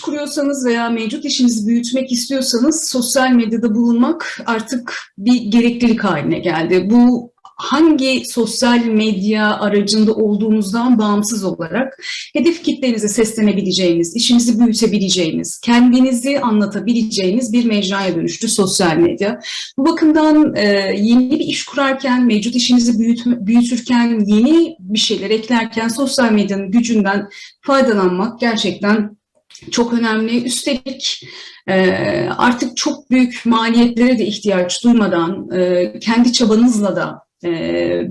kuruyorsanız veya mevcut işinizi büyütmek istiyorsanız sosyal medyada bulunmak artık bir gereklilik haline geldi. Bu hangi sosyal medya aracında olduğunuzdan bağımsız olarak hedef kitlenize seslenebileceğiniz, işinizi büyütebileceğiniz, kendinizi anlatabileceğiniz bir mecraya dönüştü sosyal medya. Bu bakımdan e, yeni bir iş kurarken, mevcut işinizi büyüt, büyütürken, yeni bir şeyler eklerken sosyal medyanın gücünden faydalanmak gerçekten çok önemli. Üstelik e, artık çok büyük maliyetlere de ihtiyaç duymadan e, kendi çabanızla da e,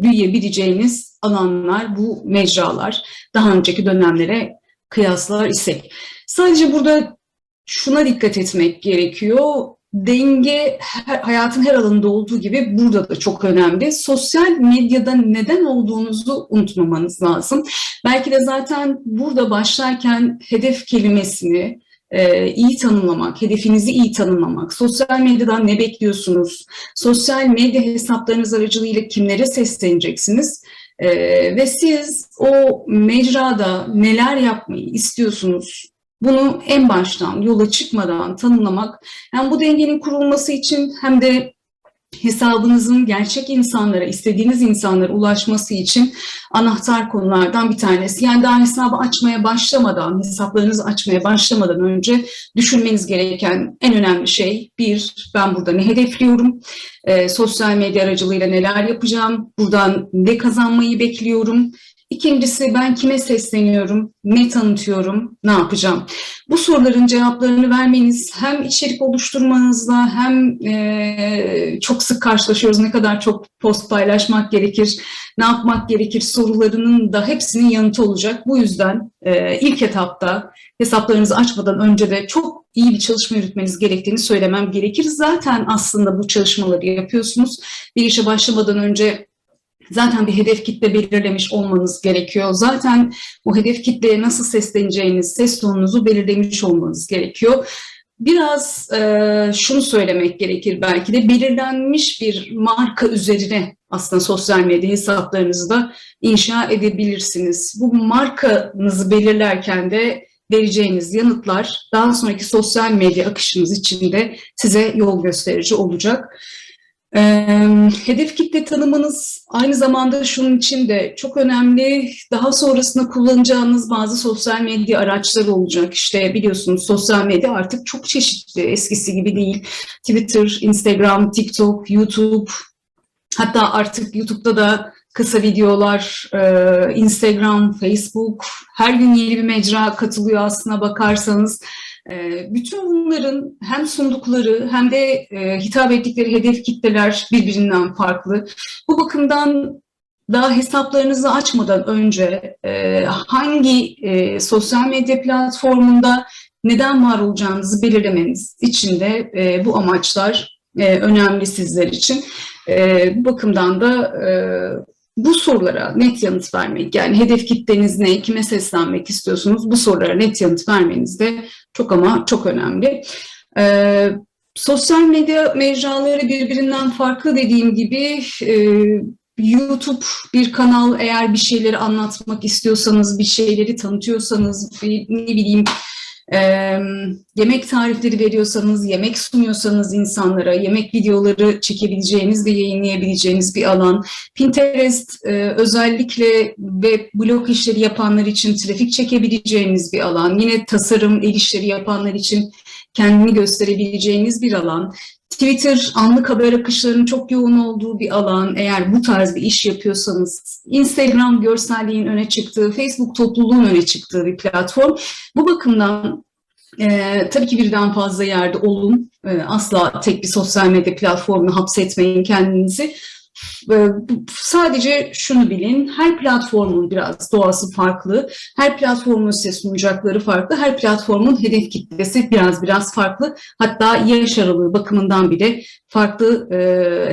büyüyebileceğiniz alanlar bu mecralar. Daha önceki dönemlere kıyaslar isek. Sadece burada şuna dikkat etmek gerekiyor. Denge her, hayatın her alanında olduğu gibi burada da çok önemli. Sosyal medyada neden olduğunuzu unutmamanız lazım. Belki de zaten burada başlarken hedef kelimesini e, iyi tanımlamak, hedefinizi iyi tanımlamak, sosyal medyadan ne bekliyorsunuz, sosyal medya hesaplarınız aracılığıyla kimlere sesleneceksiniz e, ve siz o mecrada neler yapmayı istiyorsunuz, bunu en baştan yola çıkmadan tanımlamak hem bu dengenin kurulması için hem de hesabınızın gerçek insanlara, istediğiniz insanlara ulaşması için anahtar konulardan bir tanesi. Yani daha hesabı açmaya başlamadan, hesaplarınızı açmaya başlamadan önce düşünmeniz gereken en önemli şey bir, ben burada ne hedefliyorum, e, sosyal medya aracılığıyla neler yapacağım, buradan ne kazanmayı bekliyorum, İkincisi ben kime sesleniyorum, ne tanıtıyorum, ne yapacağım? Bu soruların cevaplarını vermeniz hem içerik oluşturmanızla hem e, çok sık karşılaşıyoruz ne kadar çok post paylaşmak gerekir, ne yapmak gerekir sorularının da hepsinin yanıtı olacak. Bu yüzden e, ilk etapta hesaplarınızı açmadan önce de çok iyi bir çalışma yürütmeniz gerektiğini söylemem gerekir. Zaten aslında bu çalışmaları yapıyorsunuz. Bir işe başlamadan önce Zaten bir hedef kitle belirlemiş olmanız gerekiyor. Zaten bu hedef kitleye nasıl sesleneceğiniz, ses tonunuzu belirlemiş olmanız gerekiyor. Biraz e, şunu söylemek gerekir belki de belirlenmiş bir marka üzerine aslında sosyal medya hesaplarınızı da inşa edebilirsiniz. Bu markanızı belirlerken de vereceğiniz yanıtlar daha sonraki sosyal medya akışınız içinde size yol gösterici olacak. E, hedef kitle tanımınız aynı zamanda şunun için de çok önemli. Daha sonrasında kullanacağınız bazı sosyal medya araçları olacak. İşte biliyorsunuz sosyal medya artık çok çeşitli, eskisi gibi değil. Twitter, Instagram, TikTok, YouTube, hatta artık YouTube'da da kısa videolar, Instagram, Facebook, her gün yeni bir mecra katılıyor aslına bakarsanız. Ee, bütün bunların hem sundukları hem de e, hitap ettikleri hedef kitleler birbirinden farklı. Bu bakımdan daha hesaplarınızı açmadan önce e, hangi e, sosyal medya platformunda neden var olacağınızı belirlemeniz için de bu amaçlar önemli sizler için. Bu bakımdan da bu sorulara net yanıt vermek, yani hedef kitleniz ne, kime seslenmek istiyorsunuz, bu sorulara net yanıt vermeniz de çok ama çok önemli. Ee, sosyal medya mecraları birbirinden farklı dediğim gibi e, YouTube bir kanal eğer bir şeyleri anlatmak istiyorsanız, bir şeyleri tanıtıyorsanız, bir, ne bileyim e, yemek tarifleri veriyorsanız, yemek sunuyorsanız insanlara, yemek videoları çekebileceğiniz ve yayınlayabileceğiniz bir alan. Pinterest e, özellikle ve blog işleri yapanlar için trafik çekebileceğiniz bir alan. Yine tasarım, el işleri yapanlar için kendini gösterebileceğiniz bir alan. Twitter anlık haber akışlarının çok yoğun olduğu bir alan. Eğer bu tarz bir iş yapıyorsanız, Instagram görselliğin öne çıktığı, Facebook topluluğun öne çıktığı bir platform. Bu bakımdan e, tabii ki birden fazla yerde olun. E, asla tek bir sosyal medya platformuna hapsetmeyin kendinizi. Ee, sadece şunu bilin, her platformun biraz doğası farklı, her platformun size sunacakları farklı, her platformun hedef kitlesi biraz biraz farklı. Hatta yaş aralığı bakımından bile farklı e,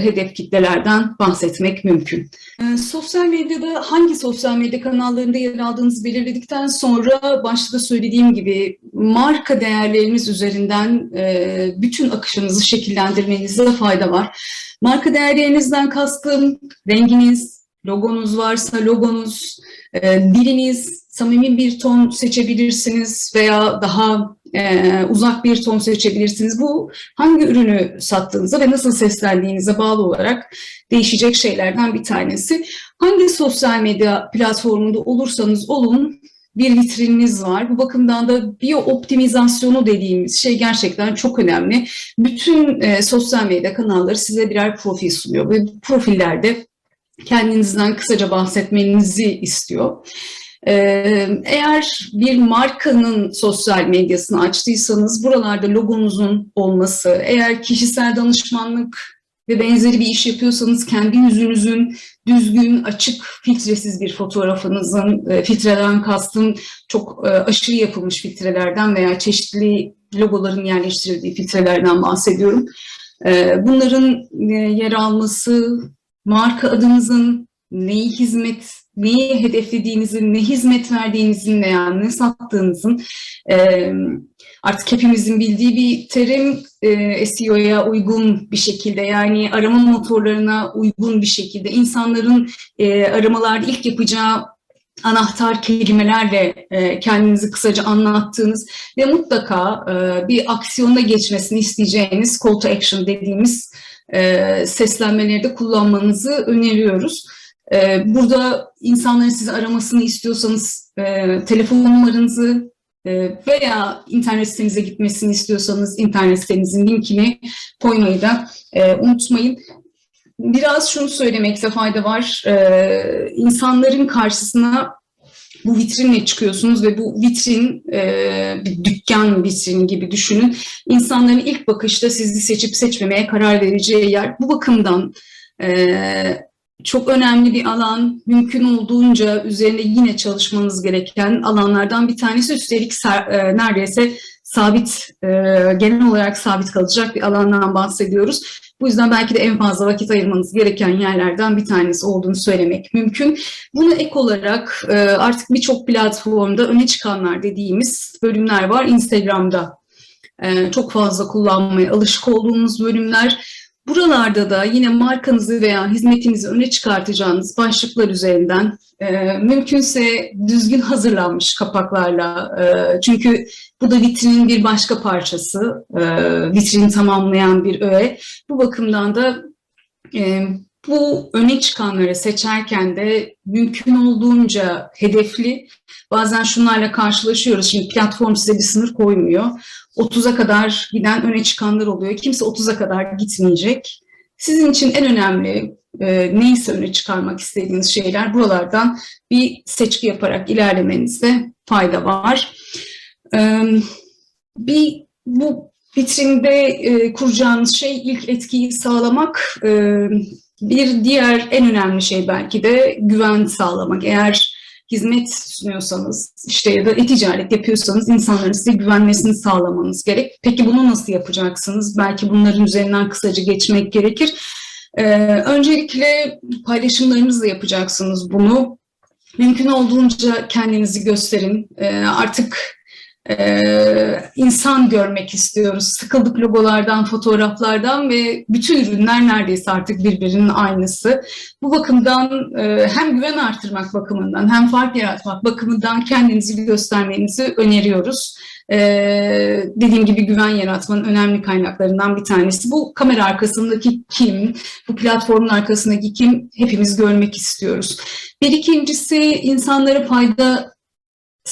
hedef kitlelerden bahsetmek mümkün. E, sosyal medyada hangi sosyal medya kanallarında yer aldığınızı belirledikten sonra başta söylediğim gibi marka değerleriniz üzerinden e, bütün akışınızı şekillendirmenizde fayda var. Marka değerlerinizden kastım renginiz, logonuz varsa logonuz, e, diliniz, samimi bir ton seçebilirsiniz veya daha e, uzak bir ton seçebilirsiniz. Bu hangi ürünü sattığınıza ve nasıl seslendiğinize bağlı olarak değişecek şeylerden bir tanesi. Hangi sosyal medya platformunda olursanız olun bir vitrininiz var. Bu bakımdan da biyo optimizasyonu dediğimiz şey gerçekten çok önemli. Bütün e, sosyal medya kanalları size birer profil sunuyor ve bu profillerde kendinizden kısaca bahsetmenizi istiyor. Ee, eğer bir markanın sosyal medyasını açtıysanız buralarda logonuzun olması, eğer kişisel danışmanlık ve benzeri bir iş yapıyorsanız kendi yüzünüzün düzgün, açık, filtresiz bir fotoğrafınızın, e, filtreden kastım çok e, aşırı yapılmış filtrelerden veya çeşitli logoların yerleştirildiği filtrelerden bahsediyorum. E, bunların yer alması, marka adınızın neyi hizmet, neyi hedeflediğinizin, ne hizmet verdiğinizin veya ne sattığınızın artık hepimizin bildiği bir terim SEO'ya uygun bir şekilde yani arama motorlarına uygun bir şekilde insanların aramalarda ilk yapacağı anahtar kelimelerle kendinizi kısaca anlattığınız ve mutlaka bir aksiyonda geçmesini isteyeceğiniz call to action dediğimiz seslenmeleri de kullanmanızı öneriyoruz. Burada insanların sizi aramasını istiyorsanız telefon numaranızı veya internet sitenize gitmesini istiyorsanız internet sitenizin linkini koymayı da unutmayın. Biraz şunu söylemekte fayda var. İnsanların karşısına bu vitrinle çıkıyorsunuz ve bu vitrin bir dükkan vitrini gibi düşünün. İnsanların ilk bakışta sizi seçip seçmemeye karar vereceği yer. Bu bakımdan çok önemli bir alan, mümkün olduğunca üzerinde yine çalışmanız gereken alanlardan bir tanesi. Üstelik e, neredeyse sabit, e, genel olarak sabit kalacak bir alandan bahsediyoruz. Bu yüzden belki de en fazla vakit ayırmanız gereken yerlerden bir tanesi olduğunu söylemek mümkün. Bunu ek olarak e, artık birçok platformda öne çıkanlar dediğimiz bölümler var. Instagram'da çok fazla kullanmaya alışık olduğumuz bölümler. Buralarda da yine markanızı veya hizmetinizi öne çıkartacağınız başlıklar üzerinden e, mümkünse düzgün hazırlanmış kapaklarla e, çünkü bu da vitrinin bir başka parçası, e, vitrini tamamlayan bir öğe. Bu bakımdan da e, bu öne çıkanları seçerken de mümkün olduğunca hedefli, bazen şunlarla karşılaşıyoruz. Şimdi platform size bir sınır koymuyor. 30'a kadar giden öne çıkanlar oluyor. Kimse 30'a kadar gitmeyecek. Sizin için en önemli e, neyse öne çıkarmak istediğiniz şeyler buralardan bir seçki yaparak ilerlemenizde fayda var. E, bir bu vitrinde e, kuracağınız şey ilk etkiyi sağlamak. E, bir diğer en önemli şey belki de güven sağlamak. Eğer hizmet sunuyorsanız işte ya da e-ticaret yapıyorsanız insanların size güvenmesini sağlamanız gerek. Peki bunu nasıl yapacaksınız? Belki bunların üzerinden kısaca geçmek gerekir. Ee, öncelikle paylaşımlarınızla yapacaksınız bunu. Mümkün olduğunca kendinizi gösterin. Ee, artık ee, insan görmek istiyoruz. Sıkıldık logolardan, fotoğraflardan ve bütün ürünler neredeyse artık birbirinin aynısı. Bu bakımdan e, hem güven artırmak bakımından hem fark yaratmak bakımından kendinizi göstermenizi öneriyoruz. Ee, dediğim gibi güven yaratmanın önemli kaynaklarından bir tanesi. Bu kamera arkasındaki kim, bu platformun arkasındaki kim hepimiz görmek istiyoruz. Bir ikincisi insanlara fayda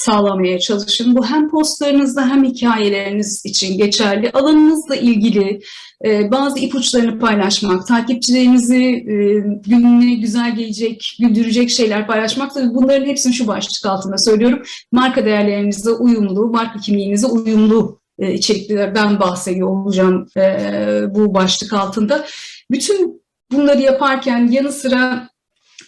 sağlamaya çalışın. Bu hem postlarınızda hem hikayeleriniz için geçerli. Alanınızla ilgili e, bazı ipuçlarını paylaşmak, takipçilerinizi e, gününe güzel gelecek, güldürecek şeyler paylaşmak. Tabii bunların hepsini şu başlık altında söylüyorum. Marka değerlerinize uyumlu, marka kimliğinize uyumlu e, içeriklerden bahsediyor olacağım e, bu başlık altında. Bütün bunları yaparken yanı sıra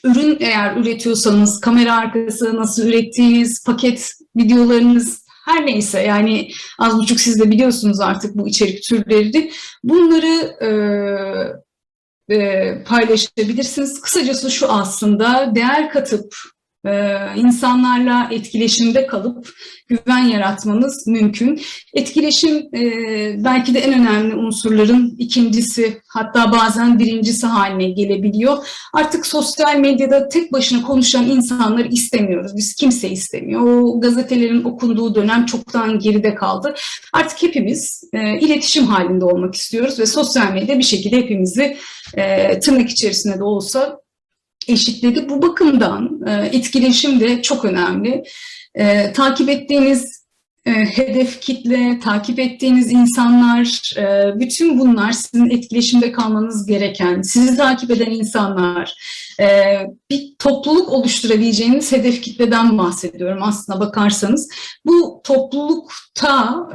ürün eğer üretiyorsanız kamera arkası nasıl ürettiğiniz, paket videolarınız her neyse yani az buçuk siz de biliyorsunuz artık bu içerik türleri bunları e, e, paylaşabilirsiniz. Kısacası şu aslında değer katıp e, insanlarla etkileşimde kalıp güven yaratmanız mümkün. Etkileşim e, belki de en önemli unsurların ikincisi hatta bazen birincisi haline gelebiliyor. Artık sosyal medyada tek başına konuşan insanları istemiyoruz. Biz kimse istemiyor. O gazetelerin okunduğu dönem çoktan geride kaldı. Artık hepimiz e, iletişim halinde olmak istiyoruz ve sosyal medya bir şekilde hepimizi e, tırnak içerisinde de olsa eşitledi. Bu bakımdan e, etkileşim de çok önemli. E, takip ettiğiniz e, hedef kitle, takip ettiğiniz insanlar, e, bütün bunlar sizin etkileşimde kalmanız gereken, sizi takip eden insanlar, e, bir topluluk oluşturabileceğiniz hedef kitleden bahsediyorum aslına bakarsanız. Bu toplulukta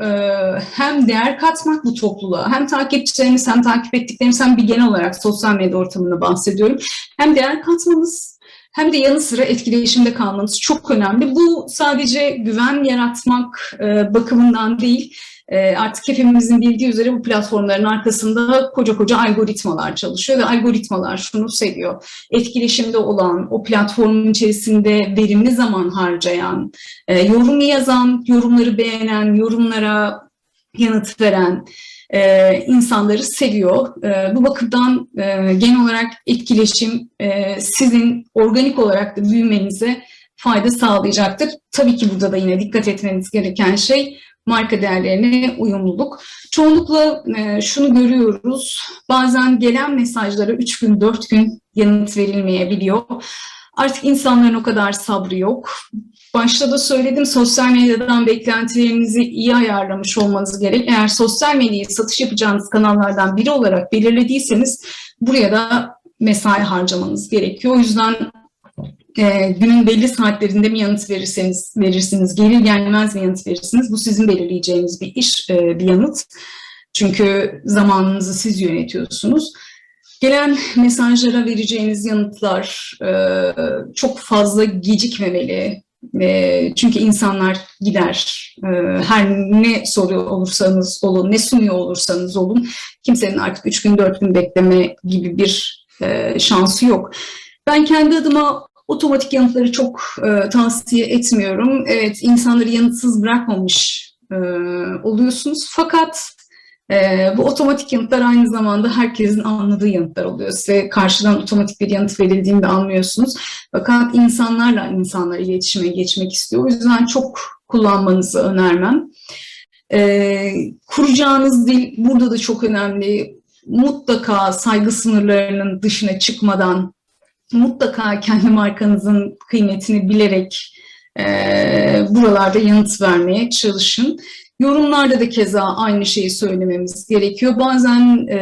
hem değer katmak bu topluluğa, hem takipçilerimiz hem takip ettiklerimiz hem bir genel olarak sosyal medya ortamında bahsediyorum. Hem değer katmanız hem de yanı sıra etkileşimde kalmanız çok önemli. Bu sadece güven yaratmak e, bakımından değil, e, artık hepimizin bildiği üzere bu platformların arkasında koca koca algoritmalar çalışıyor ve algoritmalar şunu seviyor. Etkileşimde olan, o platformun içerisinde verimli zaman harcayan, e, yorum yazan, yorumları beğenen, yorumlara yanıt veren, e, insanları seviyor. E, bu bakımdan e, genel olarak etkileşim e, sizin organik olarak da büyümenize fayda sağlayacaktır. Tabii ki burada da yine dikkat etmeniz gereken şey marka değerlerine uyumluluk. Çoğunlukla e, şunu görüyoruz, bazen gelen mesajlara 3 gün, 4 gün yanıt verilmeyebiliyor. Artık insanların o kadar sabrı yok. Başta da söyledim sosyal medyadan beklentilerinizi iyi ayarlamış olmanız gerek. Eğer sosyal medyayı satış yapacağınız kanallardan biri olarak belirlediyseniz buraya da mesai harcamanız gerekiyor. O yüzden e, günün belli saatlerinde mi yanıt verirseniz verirsiniz, gelir gelmez mi yanıt verirsiniz. Bu sizin belirleyeceğiniz bir iş, e, bir yanıt. Çünkü zamanınızı siz yönetiyorsunuz. Gelen mesajlara vereceğiniz yanıtlar e, çok fazla gecikmemeli. Çünkü insanlar gider. E, her ne soruyor olursanız olun, ne sunuyor olursanız olun, kimsenin artık üç gün, dört gün bekleme gibi bir e, şansı yok. Ben kendi adıma otomatik yanıtları çok tavsiye etmiyorum. Evet, insanları yanıtsız bırakmamış oluyorsunuz. Fakat ee, bu otomatik yanıtlar aynı zamanda herkesin anladığı yanıtlar oluyor. Size karşıdan otomatik bir yanıt verildiğinde anlıyorsunuz. Fakat insanlarla insanlar iletişime geçmek istiyor. O yüzden çok kullanmanızı önermem. Ee, kuracağınız dil burada da çok önemli. Mutlaka saygı sınırlarının dışına çıkmadan, mutlaka kendi markanızın kıymetini bilerek e, buralarda yanıt vermeye çalışın. Yorumlarda da keza aynı şeyi söylememiz gerekiyor. Bazen e,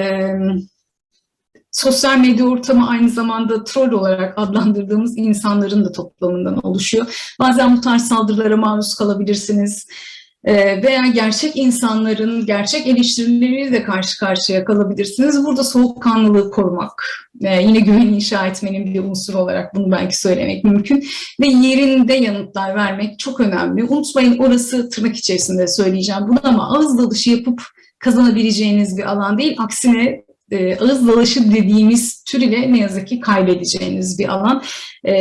sosyal medya ortamı aynı zamanda troll olarak adlandırdığımız insanların da toplamından oluşuyor. Bazen bu tarz saldırılara maruz kalabilirsiniz. Ee, veya gerçek insanların gerçek eleştirileriyle karşı karşıya kalabilirsiniz. Burada soğukkanlılığı korumak, e, yine güven inşa etmenin bir unsuru olarak bunu belki söylemek mümkün ve yerinde yanıtlar vermek çok önemli. Unutmayın orası tırnak içerisinde söyleyeceğim bunu ama ağız dalışı yapıp kazanabileceğiniz bir alan değil. Aksine e, ağız dalaşı dediğimiz tür ile ne yazık ki kaybedeceğiniz bir alan. E,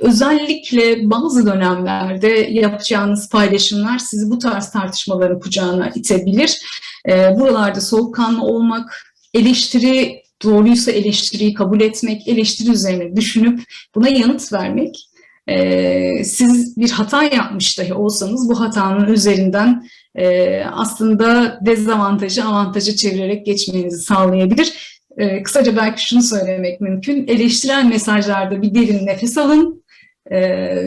özellikle bazı dönemlerde yapacağınız paylaşımlar sizi bu tarz tartışmaların kucağına itebilir. E, buralarda soğukkanlı olmak, eleştiri doğruysa eleştiriyi kabul etmek, eleştiri üzerine düşünüp buna yanıt vermek, e, siz bir hata yapmış dahi olsanız bu hatanın üzerinden e, aslında dezavantajı avantajı çevirerek geçmenizi sağlayabilir. Kısaca belki şunu söylemek mümkün, eleştirel mesajlarda bir derin nefes alın, ee,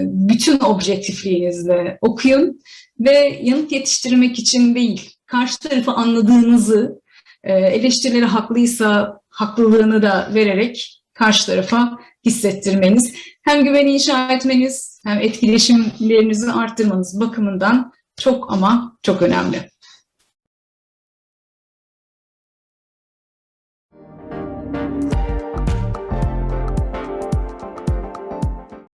bütün objektifliğinizle okuyun ve yanıt yetiştirmek için değil, karşı tarafı anladığınızı, e, eleştirileri haklıysa haklılığını da vererek karşı tarafa hissettirmeniz, hem güven inşa etmeniz hem etkileşimlerinizi arttırmanız bakımından çok ama çok önemli.